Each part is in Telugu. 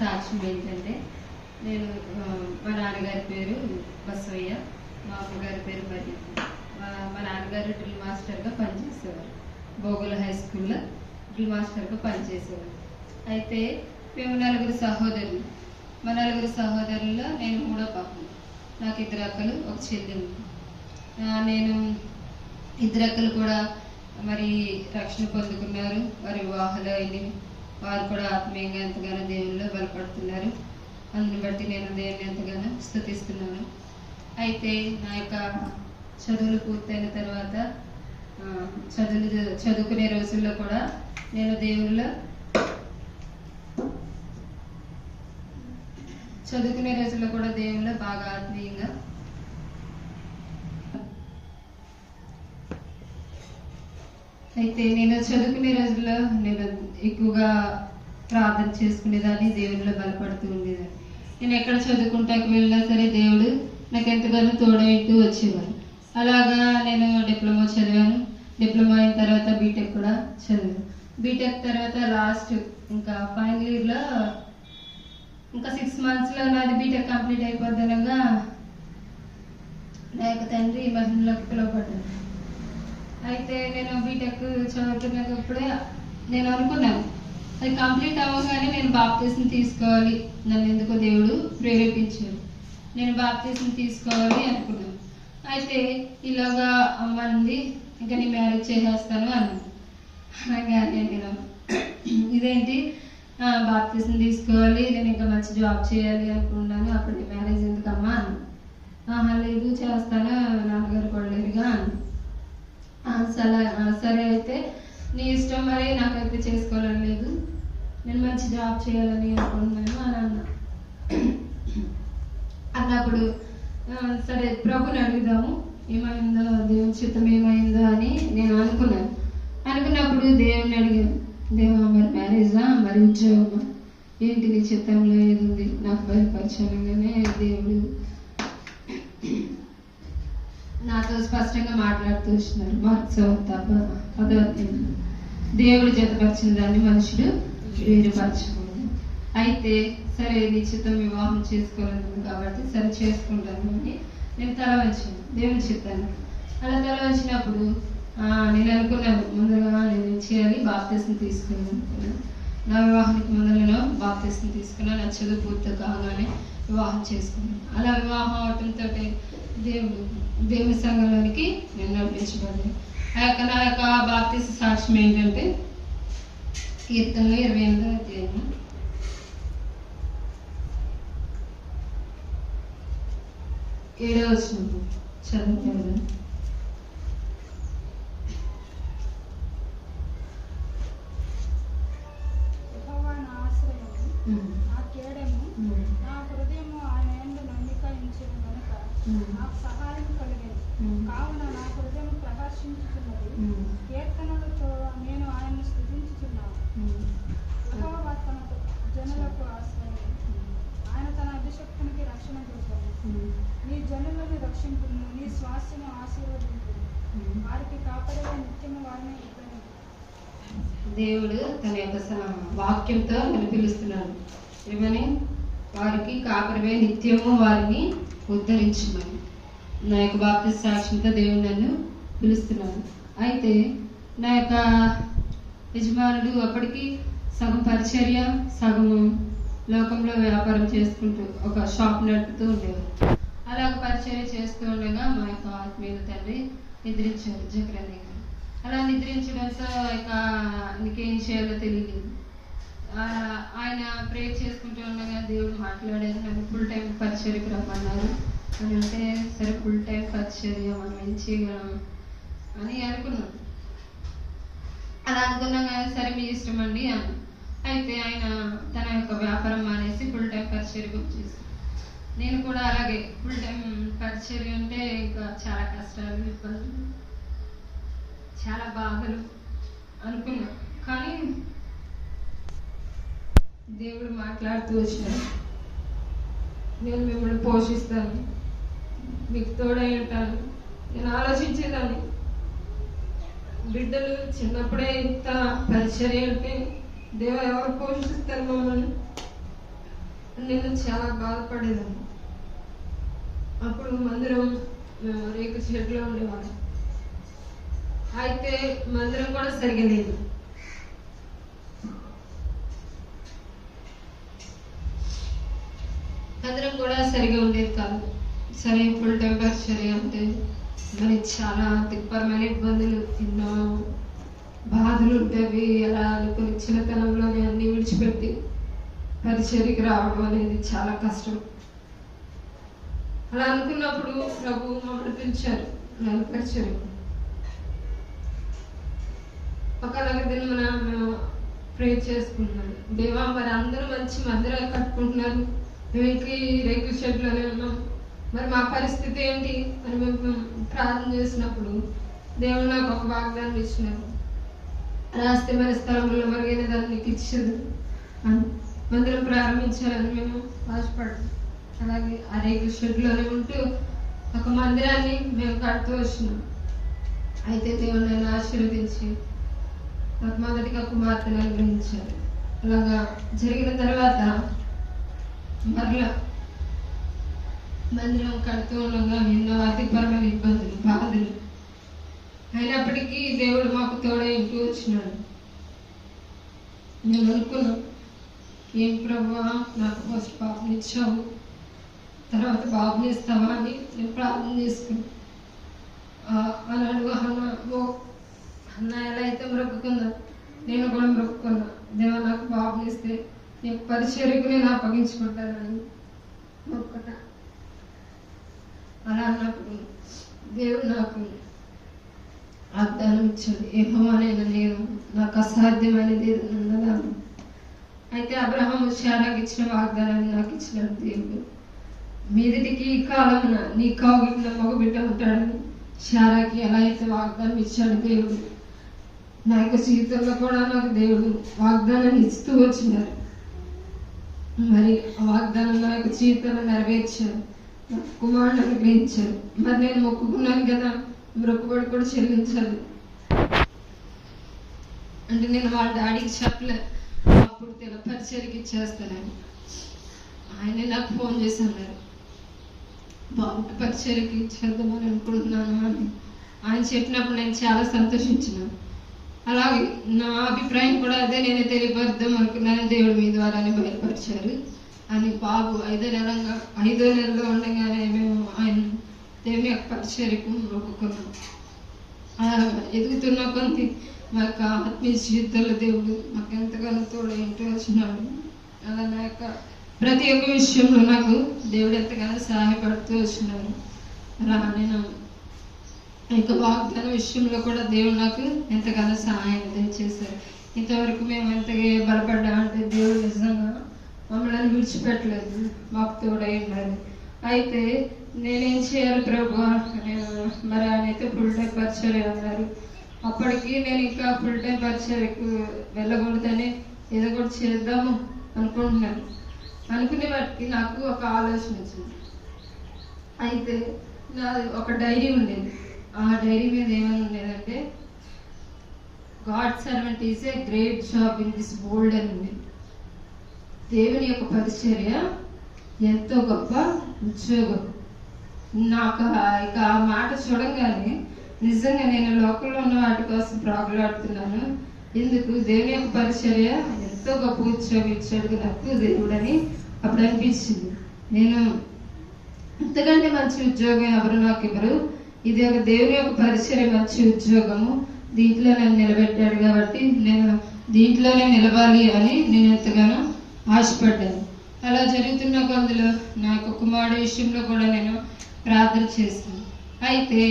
సాక్ష్యం ఏంటంటే నేను మా నాన్నగారి పేరు బసవయ్య మా అమ్మగారి పేరు మరి మా నాన్నగారు డ్రిల్ మాస్టర్గా పనిచేసేవారు. బోగుల హై స్కూల్లో డ్రిల్ మాస్టర్గా పనిచేసేవారు. అయితే మేము నలుగురు సహోదరులు. మా నలుగురు సహోదరుల్లో నేను మూడో పాపం నాకు ఇద్దరు అక్కలు ఒక చెల్లి నేను ఇద్దరు అక్కలు కూడా మరి రక్షణ పొందుకున్నారు. వారి వివాహాలు అయినవి వారు కూడా ఆత్మీయంగా ఎంతగానో దేవుల్లో బలపడుతున్నారు. అందుని బట్టి నేను దేవుని ఎంతగానో స్థుతిస్తున్నాను. అయితే నా యొక్క చదువులు పూర్తయిన తర్వాత చదువులు చదువుకునే రోజుల్లో కూడా నేను దేవుల్లో చదువుకునే రోజుల్లో కూడా దేవుల్లో బాగా ఆత్మీయంగా అయితే నేను చదువుకునే రోజుల్లో నేను ఎక్కువగా ప్రార్థన చేసుకునేదాన్ని దేవుడిలో బలపడుతూ ఉండేదాన్ని. నేను ఎక్కడ చదువుకుంటాకి వెళ్ళినా సరే దేవుడు నాకు ఎంతగానో తోడైతూ వచ్చేవారు. అలాగా నేను డిప్లొమా చదివాను. డిప్లొమా అయిన తర్వాత బీటెక్ కూడా చదివాను. బీటెక్ తర్వాత లాస్ట్ ఇంకా ఫైనల్ ఇయర్లో ఇంకా సిక్స్ మంత్స్లో నాది బీటెక్ కంప్లీట్ అయిపోద్దనగా నా యొక్క తండ్రి మహిళలకు పిలువబడ్డాను అయితే నేను బీటెక్ చదువుతున్నప్పుడే నేను అనుకున్నాను. అది కంప్లీట్ అవ్వగానే నేను బాప్తీసం తీసుకోవాలి. నన్ను ఎందుకో దేవుడు ప్రేరేపించాడు. నేను బాప్తీసం తీసుకోవాలి అనుకున్నాను. అయితే ఇలాగా అమ్మంది ఇంకా నీ మ్యారేజ్ చేసేస్తాను అన్నాను. అనగానే నేను ఇదేంటి? బాప్తీసం తీసుకోవాలి. నేను ఇంకా మంచి జాబ్ చేయాలి అనుకున్నాను. అప్పుడు మ్యారేజ్ ఎందుకమ్మా? అన్నాను. లేదు చేస్తాను నాన్నగారు కొడలేరుగా అన్నాను ఆ, సరే సరే అయితే. నీ ఇష్టం మరి నాకైతే చేసుకోవాలని లేదు. నేను మంచి జాబ్ చేయాలని అనుకుంటున్నాను అని అన్నా. అన్నప్పుడు సరే ప్రభుని అడుగుదాము. ఏమైందో దేవుని చిత్తం ఏమైందో అని నేను అనుకున్నాను. అనుకున్నప్పుడు దేవుని అడిగాను. దేవా మరి మ్యారేజా? మరి ఉద్యోగమా? ఏంటి నీ చిత్తంలో ఏది ఉంది? నాకు బయలుపరచానుగానే దేవుడు నాతో స్పష్టంగా మాట్లాడుతూ వచ్చినారు. మహోత్సవం తప్ప పదవత్యం దేవుడు జతపరిచిన దాన్ని మనుషుడు వేరుపరచకూడదు అయితే సరే నిశ్చితం వివాహం చేసుకోలేదు కాబట్టి సరే చేసుకుంటాను అని నేను తల వంచాను దేవుని చెప్తాను అలా తల వంచినప్పుడు నేను అనుకున్నాను ముందుగా నేను చేయాలి? బాప్తీసం తీసుకున్నాను అనుకున్నాను. నా వివాహానికి ముందు నేను బాప్తీసం తీసుకున్నా నా చదువు పూర్తి కాగానే వివాహం చేసుకున్నాను అలా వివాహం అవటంతో దేవుడు దేవుని సంఘంలోనికి నేను నడిపించబడ్డాను ఆ యొక్క నా యొక్క బాప్తీస సాక్ష్యం ఏంటంటే కీర్తనలు ఇరవై ఎనిమిదో అధ్యాయం ఏడవ వచ్చినప్పుడు చదువుతాను నా కేడము నా హృదయము ఆయన యందు నమ్మిక ఉంచిన గనుక నాకు సహాయం కలిగేది. కావున నా హృదయం ప్రకాశించుతున్నది కీర్తనలతో నేను ఆయన్ని స్థుతించుచున్నాను. యెహోవా తన జనులకు ఆశ్రయం ఆయన తన అభిషక్తునికి రక్షణ చూపాను నీ జనులను రక్షింపును నీ శ్వాసను ఆశీర్వదింపు వారికి కాపాడే నిత్యము వారిని దేవుడు తన యొక్క స- వాక్యంతో నన్ను పిలుస్తున్నాడు. ఏమని? వారికి కాపరివే నిత్యము వారిని ఉద్ధరించమని. నా యొక్క బాప్తి సాక్ష్యంతో దేవుడు నన్ను పిలుస్తున్నాడు. అయితే నా యొక్క యజమానుడు అప్పటికి సగం పరిచర్య సగము లోకంలో వ్యాపారం చేసుకుంటూ ఒక షాప్ నడుపుతూ ఉండేవారు అలాగ పరిచర్య చేస్తూ ఉండగా మా యొక్క ఆత్మీయుల తండ్రి నిద్రించారు జగరన్న అలా నిద్రించడం సో ఇక ఇంకేం చేయాలో తెలియలేదు ఆయన ప్రే చేసుకుంటూ ఉండగా దేవుడు మాట్లాడారు నన్ను ఫుల్ టైం పరిచర్యకు రమ్మన్నారు. అని అంటే సరే ఫుల్ టైం పరిచర్య మనం ఏం చేయగలం? అని అనుకున్నాం. అలా అనుకున్నాం కదా సరే మీ ఇష్టం అండి అని అయితే ఆయన తన యొక్క వ్యాపారం మానేసి ఫుల్ టైం పరిచర్యకు వచ్చేసి నేను కూడా అలాగే ఫుల్ టైం పరిచర్య అంటే ఇంకా చాలా కష్టాలు ఇబ్బందులు. చాలా బాధలు అనుకున్నా. కానీ దేవుడు మాట్లాడుతూ వచ్చినాడు. నేను మిమ్మల్ని పోషిస్తాను. మీకు తోడై ఉంటాను. నేను ఆలోచించేదాన్ని. బిడ్డలు చిన్నప్పుడే ఇంత పరిచర్య అంటే దేవుడు ఎవరు పోషిస్తారు మమ్మల్ని? నేను చాలా బాధపడేదాన్ని. అప్పుడు మందిరం రేకు చెట్లో ఉండేవాళ్ళం. అయితే మందిరం కూడా సరిగా లేదు మందిరం కూడా సరిగా ఉండేది కాదు. సరే ఫుల్ టైం అంటే మరి చాలా తిప్పరమైన ఇబ్బందులు ఎన్నో బాధలు ఉంటాయి ఎలా అనుకుని చిన్నతనంలోనే అన్ని విడిచిపెట్టి పరిచర్కి రావడం అనేది చాలా కష్టం. అలా అనుకున్నప్పుడు ప్రభు మమ్మల్ని పిలిచారు. నేను దగ్గర మేము ప్రే చేసుకుంటున్నాం. దేవా మరి అందరూ మంచి మందిరాలు కట్టుకుంటున్నారు. మేము ఇంక ఈ షెడ్లోనే ఉన్నాం. మరి మా పరిస్థితి ఏంటి? అని మేము ప్రార్థన చేసినప్పుడు దేవుడు నాకు ఒక వాగ్దానం ఇచ్చినారు రాస్తే మరి స్థలంలో మరిగిన దాన్ని నీకు అని మందిరం ప్రారంభించాలని మేము ఆశపడ్డాం. అలాగే ఆ రేకుల షెడ్లోనే ఉంటూ ఒక మందిరాన్ని మేము కడుతూ వచ్చినాం. అయితే దేవుడు నన్ను ఆశీర్వదించి నాకు మొదటిగా కుమార్తెను అనుగ్రహించారు అలాగా జరిగిన తర్వాత మరలా మందిరం కడుతూ ఉండగా ఎన్నో ఆర్థికపరమైన ఇబ్బందులు బాధలు అయినప్పటికీ దేవుడు మాకు తోడే ఇంటూ వచ్చినాడు. నేను అనుకున్నాం ఏం ప్రభా నాకు ఫస్ట్ పాపని ఇచ్చావు తర్వాత బాబుని ఇస్తావా అని నేను ప్రార్థన చేసుకున్నాను అన్నాడు అన్న ఎలా అయితే మ్రొక్కుందో నేను కూడా మ్రొక్కున్నా దేవ నాకు బాబుని ఇస్తే నీకు పరిచర్యకు నేను అప్పగించుకుంటానని మొక్కుతా అలా అన్నప్పుడు దేవుడు నాకు వాగ్దానం ఇచ్చాడు. ఏమోనైనా నేను నాకు అసాధ్యమైనది ఏదైనా ఉన్నదాన్ని అయితే అబ్రహం శారాకి ఇచ్చిన వాగ్దానాన్ని నాకు ఇచ్చినాడు దేవుడు. మీదటికి ఈ కాలమున నీ కావు మగ బిడ్డ ఉంటాడని శారాకి ఎలా అయితే వాగ్దానం ఇచ్చాడు దేవుడు నా యొక్క జీవితంలో కూడా నాకు దేవుడు వాగ్దానం ఇస్తూ వచ్చినారు. మరి ఆ వాగ్దానం నా యొక్క జీవితంలో నెరవేర్చారు. కుమారుడు కుమారుని మరి నేను మొక్కుకున్నాను కదా మొక్కుబడి కూడా చెల్లించాలి. అంటే నేను వాళ్ళ డాడీకి చెప్పలే అప్పుడు తెల పరిచయకి ఇచ్చేస్తానని ఆయనే నాకు ఫోన్ చేసి అన్నారు బాబుకి పరిచయకి ఇచ్చేద్దామని అనుకుంటున్నాను అని. ఆయన చెప్పినప్పుడు నేను చాలా సంతోషించినాను. అలాగే నా అభిప్రాయం కూడా అదే. నేనే తెలియపరుద్దాం అనుకున్నాను. దేవుడు మీ ద్వారానే బయలుపరిచారు. అని బాబు ఐదో నెలంగా ఐదో నెలలో ఉండగానే మేము ఆయన దేవుని యొక్క పరిచయకు మొక్కుకున్నాం ఎదుగుతున్న కొన్ని మా యొక్క ఆత్మీయ జీవితంలో దేవుడు మాకు ఎంతగానో తోడు ఇంటి వచ్చినాడు. అలా నా యొక్క ప్రతి ఒక్క విషయంలో నాకు దేవుడు ఎంతగానో సహాయపడుతూ వచ్చినాడు. అలా నేను ఇంకా వాగ్దాన విషయంలో కూడా దేవుడు నాకు ఎంతగానో సహాయం దయచేశారు. ఇంతవరకు మేము ఎంతగా బలపడ్డామంటే దేవుడు నిజంగా మమ్మల్ని విడిచిపెట్టలేదు. మాకు తోడై ఉండాలి. అయితే నేనేం చేయాలి ప్రభు? మరి ఆయన అయితే ఫుల్ టైం పరిచయం అన్నారు. అప్పటికి నేను ఇంకా ఫుల్ టైం పరిచయకు వెళ్ళకూడదని ఏదో కూడా చేద్దాము అనుకుంటున్నాను. అనుకునే వాటికి నాకు ఒక ఆలోచన వచ్చింది. అయితే నా ఒక డైరీ ఉండేది. ఆ డైరీ మీద ఏమని ఉండేదంటే God servant is a great job in this world అని ఉంది. దేవుని యొక్క పరిచర్య ఎంతో గొప్ప ఉద్యోగం. నాకు ఇక ఆ మాట చూడంగానే నిజంగా నేను లోకల్లో ఉన్న వాటి కోసం ప్రాగులాడుతున్నాను. ఎందుకు? దేవుని యొక్క పరిచర్య ఎంతో గొప్ప ఉద్యోగం ఇచ్చాడు నాకు దేవుడని అప్పుడు అనిపించింది. నేను ఇంతకంటే మంచి ఉద్యోగం ఎవరు నాకు ఇవ్వరు. ఇది ఒక దేవుని యొక్క పరిచయం మంచి ఉద్యోగము. దీంట్లో నన్ను నిలబెట్టాడు కాబట్టి నేను దీంట్లోనే నిలవాలి అని నేను ఎంతగానో ఆశపడ్డాను. అలా జరుగుతున్న కొందలో నా యొక్క కుమారుడు విషయంలో కూడా నేను ప్రార్థన చేశాను అయితే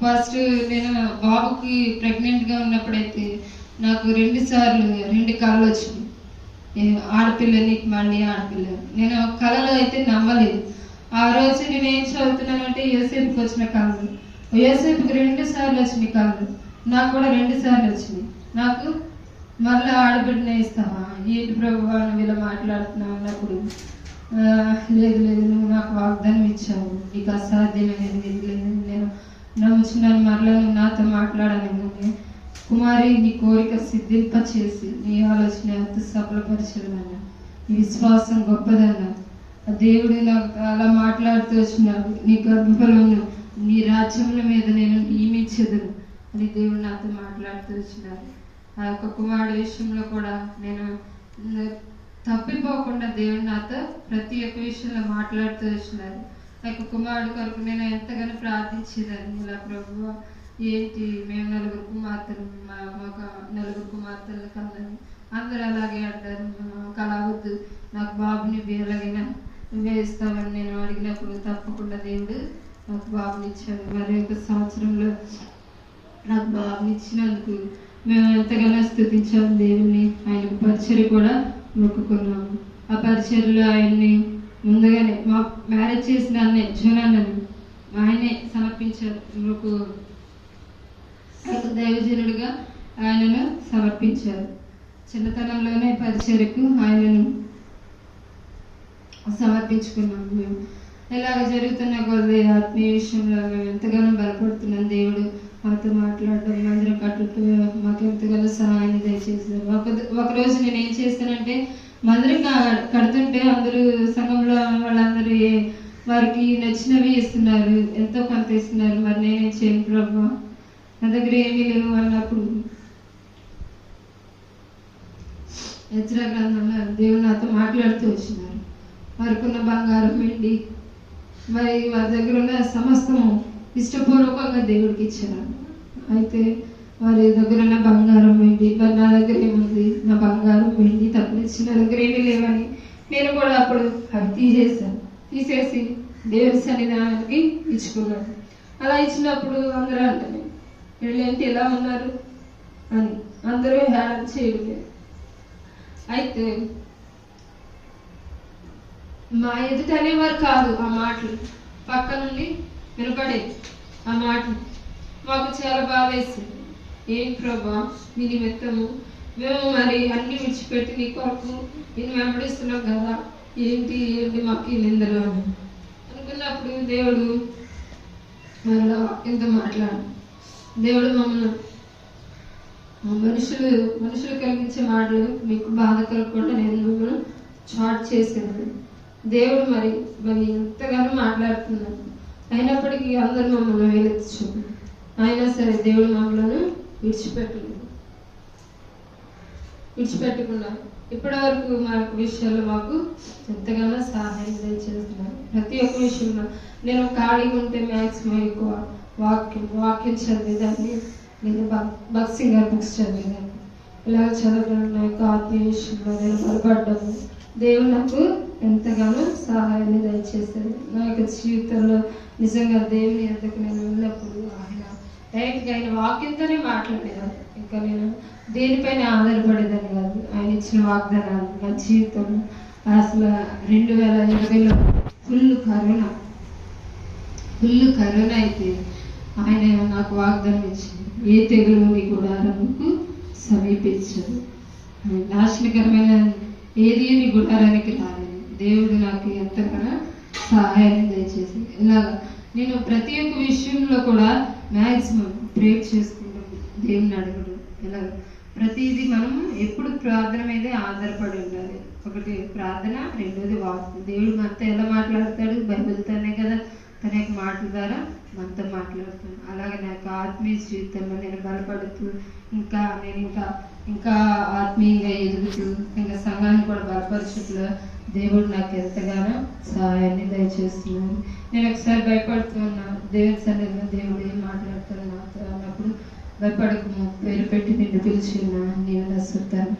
ఫస్ట్ నేను బాబుకి ప్రెగ్నెంట్గా ఉన్నప్పుడైతే నాకు రెండు సార్లు రెండు కళలు వచ్చింది ఆడపిల్ల నీకు మళ్ళీ ఆడపిల్ల నేను కళలో అయితే నమ్మలేదు. ఆ రోజు నేను ఏం చదువుతున్నానంటే యోసేపుకి వచ్చిన కళలు యోసేపుకి రెండు సార్లు వచ్చినాయి కాదు నాకు కూడా రెండు సార్లు వచ్చినాయి. నాకు మళ్ళీ ఆడబిడ్డనే ఇస్తావా? ఏంటి ప్రభు ఇలా మాట్లాడుతున్నావు అన్నప్పుడు లేదు లేదు నువ్వు నాకు వాగ్దానం ఇచ్చావు. నీకు అసాధ్యమైనది లేదు. నేను నమ్ముచున్నాను మరలా నువ్వు నాతో మాట్లాడాలని కుమారి నీ కోరిక సిద్ధింప చేసి నీ ఆలోచన ఎంత సఫలపరిచదన్న నీ విశ్వాసం గొప్పదన్నా దేవుడు నాకు అలా మాట్లాడుతూ వచ్చినాడు నీ గర్భఫలమును నీ రాజ్యముల మీద నేను నియమించదును అని దేవుడు నాతో మాట్లాడుతూ వచ్చినారు. ఆ యొక్క కుమారుడు విషయంలో కూడా నేను తప్పిపోకుండా దేవుడు నాతో ప్రతి ఒక్క విషయంలో మాట్లాడుతూ వచ్చినారు. ఆ యొక్క కుమారుడు కొరకు నేను ఎంతగానో ప్రార్థించేదాన్ని ఇలా ప్రభు ఏంటి మేము నలుగురు కుమార్తెలు మా ఒక నలుగురు కుమార్తెలు కన్నాను అందరూ అలాగే అంటారు మాకు అలా వద్దు. నాకు బాబుని ఎలాగైనా నువ్వే ఇస్తావని నేను అడిగినప్పుడు తప్పకుండా దేవుడు నాకు బాబునిచ్చాడు. మరి ఒక సంవత్సరంలో నాకు బాబునిచ్చినందుకు మేము ఎంతగానో స్థుతించాము దేవుణ్ణి. ఆయనకు పరిచయం కూడా మొక్కుకున్నాము. ఆ పరిచయలో ఆయన్ని ముందుగానే మా మ్యారేజ్ చేసిన అన్నే జోనాన్నని ఆయనే సమర్పించారు. మాకు దైవజనుడిగా ఆయనను సమర్పించారు. చిన్నతనంలోనే పరిచయకు ఆయనను సమర్పించుకున్నాం మేము. ఇలాగ జరుగుతున్న కొద్ది ఆత్మీయ విషయంలో మేము ఎంతగానో బలపడుతున్నాం. దేవుడు మాతో మాట్లాడటం మందిరం కట్టుతూ మాకు ఎంతగానో సహాయాన్ని దయచేశారు. ఒక ఒక రోజు నేను ఏం చేస్తానంటే మందిరం కడుతుంటే అందరూ సంఘంలో వాళ్ళందరూ ఏ- వారికి నచ్చినవి ఇస్తున్నారు. ఎంతో కొంత ఇస్తున్నారు. మరి నేనే చేయను ప్రభు? నా దగ్గర ఏమీ లేవు అన్నప్పుడు హెచ్చరా గ్రంథంలో దేవుడు నాతో మాట్లాడుతూ వచ్చినారు. వారికున్న బంగారం వెండి. మరి వారి దగ్గర ఉన్న సమస్తము ఇష్టపూర్వకంగా దేవుడికి ఇచ్చారు. అయితే వారి దగ్గర ఉన్న బంగారం వెండి మరి నా దగ్గర ఏముంది? నా బంగారం వెండి తప్పించి నా దగ్గర ఏమీ లేవని నేను కూడా అప్పుడు అవి తీసేసాను తీసేసి దేవుడి సన్నిధానానికి ఇచ్చుకున్నాను. అలా ఇచ్చినప్పుడు అందరూ అంటారు వీళ్ళేంటి ఎలా ఉన్నారు? అని. అందరూ హేళన చేయలేదు. అయితే మా ఎదుట అనేవారు కాదు ఆ మాటలు. పక్క నుండి వినపడేది ఆ మాటలు. మాకు చాలా బాధ వేసింది ఏం ప్రభా నీ నిమిత్తము? మేము మరి అన్ని విడిచిపెట్టి నీ కొరకు నేను వెంబడిస్తున్నాం కదా. ఏంటి ఏంటి మాకు ఈ నిందలు అని? అనుకున్నప్పుడు దేవుడు మరలా ఇంత మాట్లాడు. దేవుడు మమ్మల్ని మనుషులు మనుషులు కలిగించే మాటలు మీకు బాధ కలగకుండా నేను మిమ్మల్ని చాట్ చేశాను. దేవుడు మరి మరి ఎంతగానో మాట్లాడుతున్నాడు అయినప్పటికీ అందరు మమ్మల్ని వేలెత్తు అయినా సరే దేవుడు మమ్మల్ని విడిచిపెట్టలేదు. విడిచిపెట్టకుండా ఇప్పటి వరకు మనకు విషయాల్లో మాకు ఎంతగానో సహాయం చేస్తున్నారు ప్రతి ఒక్క విషయంలో నేను ఖాళీగా ఉంటే మ్యాక్సిమం ఎక్కువ వాక్యం వాక్యం చదివేదాన్ని. నేను భక్త్ గారి బుక్స్ చదివేదాన్ని. ఇలా చదవడం నా యొక్క ఆత్మీయ విషయంలో నేను బలపడ్డాము దేవుడు నాకు ఎంతగానో సహాయాన్ని దయచేశాడు నా యొక్క జీవితంలో నిజంగా దేవుని ఎద్దకు నేను వెళ్ళినప్పుడు ఆయన డైరెక్ట్గా ఆయన వాక్యంతోనే మాట్లాడేదాన్ని ఇంకా నేను దేనిపైన ఆధారపడేదాన్ని కాదు. ఆయన ఇచ్చిన వాగ్దానాలు నా జీవితంలో అసలు రెండు వేల ఇరవైలో ఫుల్ కరోనా. ఫుల్ కరోనా అయితే ఆయన నాకు వాగ్దానం ఇచ్చింది. ఏ తెగులు నీ గుడారముకు సమీపించదు. నాశనకరమైన ఏది నీ గుడారానికి రాలేదు. దేవుడు నాకు ఎంతగానో సహాయం దయచేసి. ఇలాగ నేను ప్రతి ఒక్క విషయంలో కూడా మ్యాక్సిమం ప్రేర్ చేసుకుంటాను దేవుని అడగడు. ఇలాగ ప్రతిదీ మనం ఎప్పుడు ప్రార్థన మీదే ఆధారపడి ఉండాలి. ఒకటి ప్రార్థన రెండోది వాక్యం. దేవుడు మనతో ఎలా మాట్లాడతాడు? బైబిల్తోనే కదా. తన యొక్క మాటల ద్వారా మనతో మాట్లాడుతాను అలాగే నా యొక్క ఆత్మీయ జీవితంలో నేను బలపడుతూ ఇంకా నేను ఇంకా ఇంకా ఆత్మీయంగా ఎదుగుతూ ఇంకా సంఘాన్ని కూడా బలపరచుట్లో దేవుడు నాకు ఎంతగానో సహాయాన్ని దయచేస్తున్నాను నేను ఒకసారి భయపడుతున్నా దేవుని సన్నిధిలో దేవుడు ఏం మాట్లాడతాడు నాతో అన్నప్పుడు భయపడకము పేరు పెట్టి నిన్ను పిలిచిన నేను నచ్చుతాను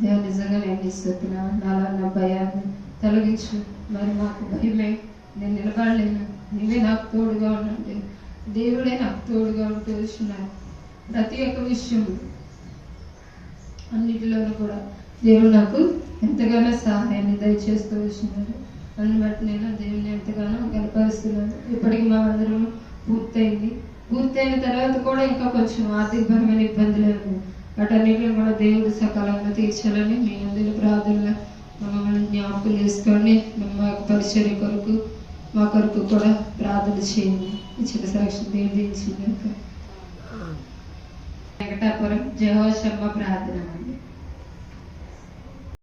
దేవుడు నిజంగా నేను ఇస్తున్నా నాలో నా భయాన్ని తొలగించు. మరి నాకు భయమే. నేను నిలబడలేను. నీవే నాకు తోడుగా ఉండండి. దేవుడే నాకు తోడుగా ఉంటూ ప్రతి ఒక్క విషయం అన్నిటిలోనూ కూడా దేవుడు నాకు ఎంతగానో సహాయాన్ని దయచేస్తూ వచ్చినారు అందుని బట్టి నేను దేవుని ఎంతగానో కనపరుస్తున్నాను ఇప్పటికి మా అందరం పూర్తయింది. పూర్తయిన తర్వాత కూడా ఇంకా కొంచెం ఆర్థికపరమైన ఇబ్బందులు ఉన్నాయి వాటన్నిటిని కూడా దేవుడు సకాలంలో తీర్చాలని మీ అందరి ప్రార్థనలు మమ్మల్ని జ్ఞాపకం చేసుకోండి మా యొక్క పరిచర్య కొరకు మా కొరకు కూడా ప్రార్థన చేయండి. ఇచ్చిన సాక్షి దేవుడు దించింది వెంకటాపురం జహోషమ్మ ప్రార్థన అండి.